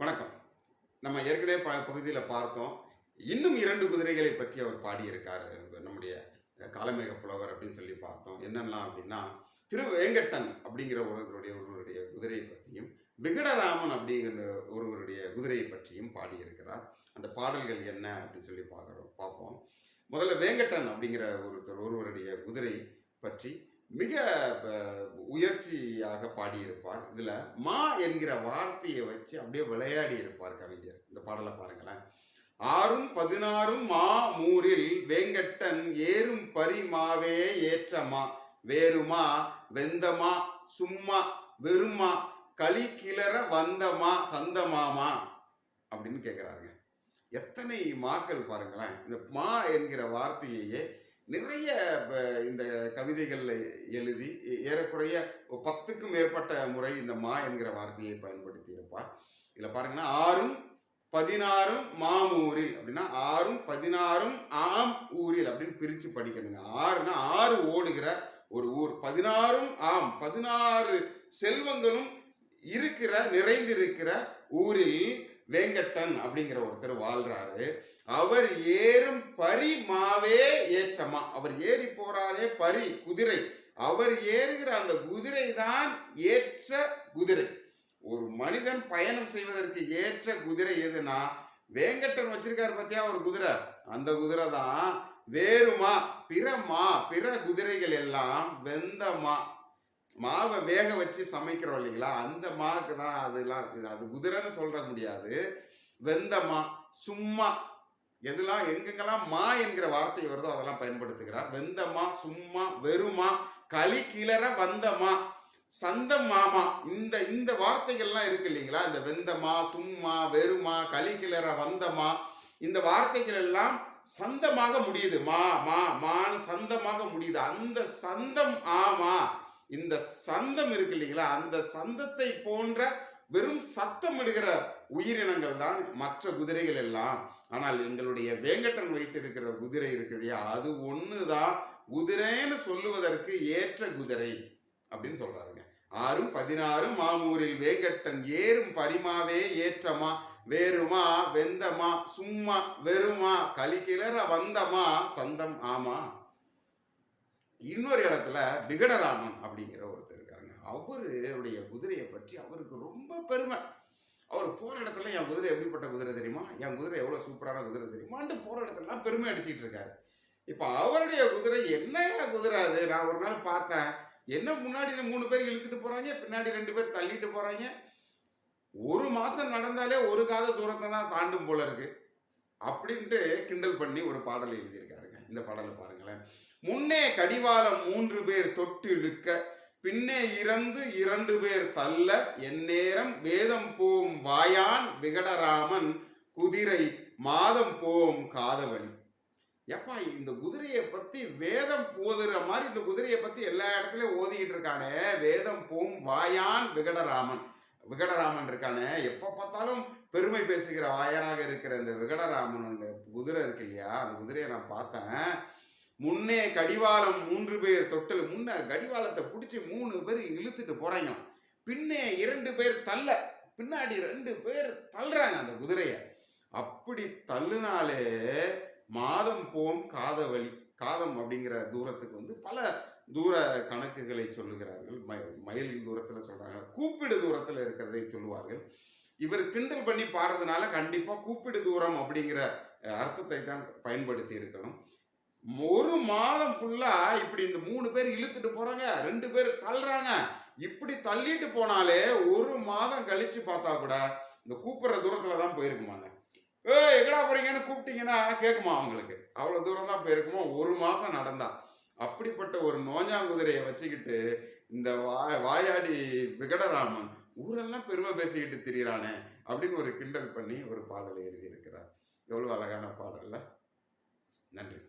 வணக்கம். நம்ம ஏற்கனவே ப பகுதியில் பார்த்தோம். இன்னும் இரண்டு குதிரைகளை பற்றி அவர் பாடியிருக்கார். நம்முடைய காலமேக புலவர் அப்படின்னு சொல்லி பார்த்தோம். என்னெல்லாம் அப்படின்னா திரு வேங்கட்டன் அப்படிங்கிற ஒருவருடைய ஒருவருடைய குதிரையை பற்றியும் விகடராமன் அப்படிங்கிற ஒருவருடைய குதிரையை பற்றியும் பாடியிருக்கிறார். அந்த பாடல்கள் என்ன அப்படின்னு சொல்லி பார்க்குறோம் பார்ப்போம். முதல்ல வேங்கட்டன் அப்படிங்கிற ஒருத்தர் ஒருவருடைய குதிரை பற்றி மிக உயர்ச்சியாக பாடியிருப்பார். இதில் மா என்கிற வார்த்தையை வச்சு அப்படியே விளையாடி இருப்பார் கவிஞர். இந்த பாடலை பாருங்களேன். ஆறும் பதினாறும் மா மூரில் வேங்கட்டன் ஏறும் பரிமாவே ஏற்றமா? வேறுமா? வெந்தமா? சும்மா? வெறுமா? களி கிளற வந்தமா? சந்தமாமா? அப்படின்னு கேட்குறாருங்க எத்தனை மாக்கள் பாருங்களேன். இந்த மா என்கிற வார்த்தையையே நிறைய இந்த கவிதைகளில் எழுதி ஏறக்குறைய பத்துக்கும் மேற்பட்ட முறை இந்த மா என்கிற வார்த்தையை பயன்படுத்தி இருப்பார் இதில் பாருங்கன்னா ஆறும் பதினாறும் மாமூரில் அப்படின்னா ஆறும் பதினாறும் ஆம் ஊரில் அப்படின்னு பிரித்து படிக்கணுங்க. ஆறுனா ஆறு ஓடுகிற ஒரு ஊர். பதினாறும் ஆம் பதினாறு செல்வங்களும் இருக்கிற நிறைந்திருக்கிற ஊரில் வேங்கட்டன் அப்படிங்கிற ஒருத்தர் வாழ்றாரு. அவர் ஏறும் பரி மாவே ஏற்றமா. அவர் ஏறி போறாரே பரி குதிரை. அவர் ஏறுகிற அந்த குதிரை தான் ஏற்ற குதிரை. ஒரு மனிதன் பயணம் செய்வதற்கு ஏற்ற குதிரை எதுனா வேங்கட்டன் வச்சிருக்காரு பார்த்தியா ஒரு குதிரை? அந்த குதிரை தான் வேறுமா பிறமா பிற குதிரைகள் எல்லாம் வெந்தமா. மாவை வேக வச்சு சமைக்கிறோம் இல்லைங்களா? அந்த மாவுக்கு தான் அதெல்லாம் இது அது குதிரைன்னு சொல்ற முடியாது. வெந்தமா சும்மா எதெல்லாம் எங்கெங்கெல்லாம் மா என்கிற வார்த்தை வருதோ அதெல்லாம் பயன்படுத்துகிறார். வெந்தமா சும்மா வெறுமா களி கிளற வந்தமா சந்தம் மாமா இந்த இந்த வார்த்தைகள்லாம் இருக்கு இல்லைங்களா? இந்த வெந்தமா சும்மா வெறுமா களி கிளற வந்தமா இந்த வார்த்தைகள் எல்லாம் சந்தமாக முடியுது. மா மா மான்னு சந்தமாக முடியுது. அந்த சந்தம் ஆமா இந்த சந்தம் இருக்கு இல்லைங்களா? அந்த சந்தத்தை போன்ற வெறும் சத்தம் இடுகிற உயிரினங்கள் தான் மற்ற குதிரைகள் எல்லாம். ஆனால் எங்களுடைய வேங்கட்டன் வைத்திருக்கிற குதிரை இருக்குது அது ஒன்று தான் குதிரைன்னு சொல்லுவதற்கு ஏற்ற குதிரை அப்படின்னு சொல்றாருங்க. ஆறும் பதினாறும் மாமூரில் வேங்கட்டன் ஏறும் பரிமாவே ஏற்றமா? வேறுமா? வெந்தமா? சும்மா? வெறுமா? கலிக்கிளற வந்தமா? சந்தம் ஆமா? இன்னொரு இடத்துல விகடராமன் அப்படிங்கிற ஒருத்தர் அவருடைய குதிரையை பற்றி அவருக்கு ரொம்ப பெருமை. அவர் போகிற இடத்துல என் குதிரை எப்படிப்பட்ட குதிரை தெரியுமா? என் குதிரை எவ்வளோ சூப்பரான குதிரை தெரியுமான்ட்டு போகிற இடத்துலலாம் பெருமை அடிச்சிட்டு இருக்காரு. இப்போ அவருடைய குதிரை என்னையா குதிரை அது நான் ஒரு நாள் பார்த்தேன். என்ன முன்னாடி மூணு பேர் இழுத்துட்டு போகிறாங்க பின்னாடி ரெண்டு பேர் தள்ளிட்டு போகிறாங்க ஒரு மாதம் நடந்தாலே ஒரு காத தூரத்தை தான் தாண்டும் போல இருக்கு. அப்படின்ட்டு கிண்டல் பண்ணி ஒரு பாடலை எழுதியிருக்காருங்க. இந்த பாடலை பாருங்களேன். முன்னே கடிவாளம் மூன்று பேர் தொட்டு இழுக்க பின்னே இறந்து இரண்டு பேர் தள்ள எந்நேரம் வேதம் போம் வாயான் விகடராமன் குதிரை மாதம் போம் காதவனி. எப்பா இந்த குதிரையை பத்தி வேதம் போதுற மாதிரி இந்த குதிரையை பத்தி எல்லா இடத்துலயும் ஓதிக்கிட்டு இருக்கானே. வேதம் போம் வாயான் விகடராமன். விகடராமன் இருக்கானே. எப்ப பார்த்தாலும் பெருமை பேசுகிற வாயனாக இருக்கிற இந்த விகடராமனுடைய குதிரை இருக்கு இல்லையா? அந்த குதிரையை நான் பார்த்தேன். முன்னே கடிவாளம் மூன்று பேர் தொட்டல் முன்ன கடிவாளத்தை பிடிச்சி மூணு பேர் இழுத்துட்டு போறாங்களாம். பின்னே இரண்டு பேர் தள்ள பின்னாடி ரெண்டு பேர் தள்ளுறாங்க அந்த குதிரையை. அப்படி தள்ளுனாலே மாதம் போம் காதவழி காதம் அப்படிங்கிற தூரத்துக்கு வந்து பல தூர கணக்குகளை சொல்லுகிறார்கள். ம- மயில் தூரத்தில் சொல்கிறாங்க கூப்பிடு தூரத்தில் இருக்கிறதை சொல்லுவார்கள். இவர் கிண்டல் பண்ணி பாடுறதுனால கண்டிப்பாக கூப்பிடு தூரம் அப்படிங்கிற அர்த்தத்தை தான் பயன்படுத்தி இருக்கணும். ஒரு மாதம் ஃபுல்லா இப்படி இந்த மூணு பேர் இழுத்துட்டு போறாங்க ரெண்டு பேர் தள்ளுறாங்க. இப்படி தள்ளிட்டு போனாலே ஒரு மாதம் கழிச்சு பார்த்தா கூட இந்த கூப்பிடுற தூரத்துல தான் போயிருக்குமாங்க ஏ எங்கடா போறீங்கன்னு கூப்பிட்டீங்கன்னா கேட்குமா அவங்களுக்கு? அவ்வளோ தூரம் தான் போயிருக்குமா? ஒரு மாதம் நடந்தா. அப்படிப்பட்ட ஒரு நோஞ்சாங்குதிரையை வச்சுக்கிட்டு இந்த வா வாயாடி விகடராமன் ஊரெல்லாம் பெருமை பேசிக்கிட்டு திரியிறானே அப்படின்னு ஒரு கிண்டல் பண்ணி ஒரு பாடலை எழுதியிருக்கிறார். எவ்வளோ அழகான பாடல்ல. நன்றி.